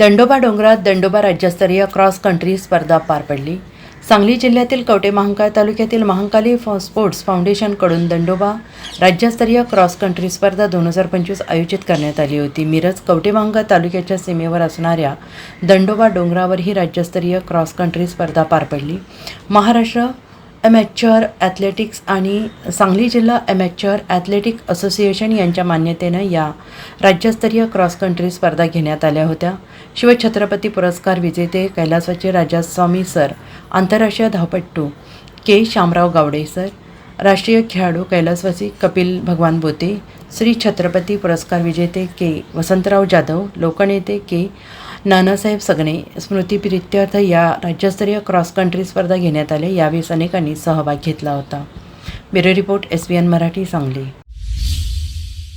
दंडोबा डोंगरात दंडोबा राज्यस्तरीय cross country स्पर्धा पार पडली. सांगली जिल्ह्यातील कवटे महांकाळ तालुक्यातील महांकाली फॉ स्पोर्ट्स फाउंडेशनकडून दंडोबा राज्यस्तरीय क्रॉस कंट्री स्पर्धा दोन हजार पंचवीस आयोजित करण्यात आली होती. मिरज कवटे महांकाळ तालुक्याच्या सीमेवर असणाऱ्या दंडोबा डोंगरावर ही राज्यस्तरीय क्रॉस कंट्री स्पर्धा पार पडली. महाराष्ट्र ॲमॅच्युअर ॲथलेटिक्स आणि सांगली जिल्हा ॲमॅच्युअर ॲथलेटिक असोसिएशन यांच्या मान्यतेनं या राज्यस्तरीय क्रॉस कंट्री स्पर्धा घेण्यात आल्या होत्या. शिवछत्रपती पुरस्कार विजेते कैलासाचे राजास्वामी सर आंतरराष्ट्रीय धावपट्टू के. शामराव गावडे सर राष्ट्रीय खेळाडू कैलासवासी कपिल भगवान बोते श्री छत्रपती पुरस्कार विजेते के. वसंतराव जाधव लोकनेते के. नानासाहेब सगणे स्मृतिप्रित्यर्थ या राज्यस्तरीय क्रॉस कंट्री स्पर्धा घेण्यात आल्या. यावेळेस अनेकांनी सहभाग घेतला होता. Bureau report S. B. N. Marathi Sangli.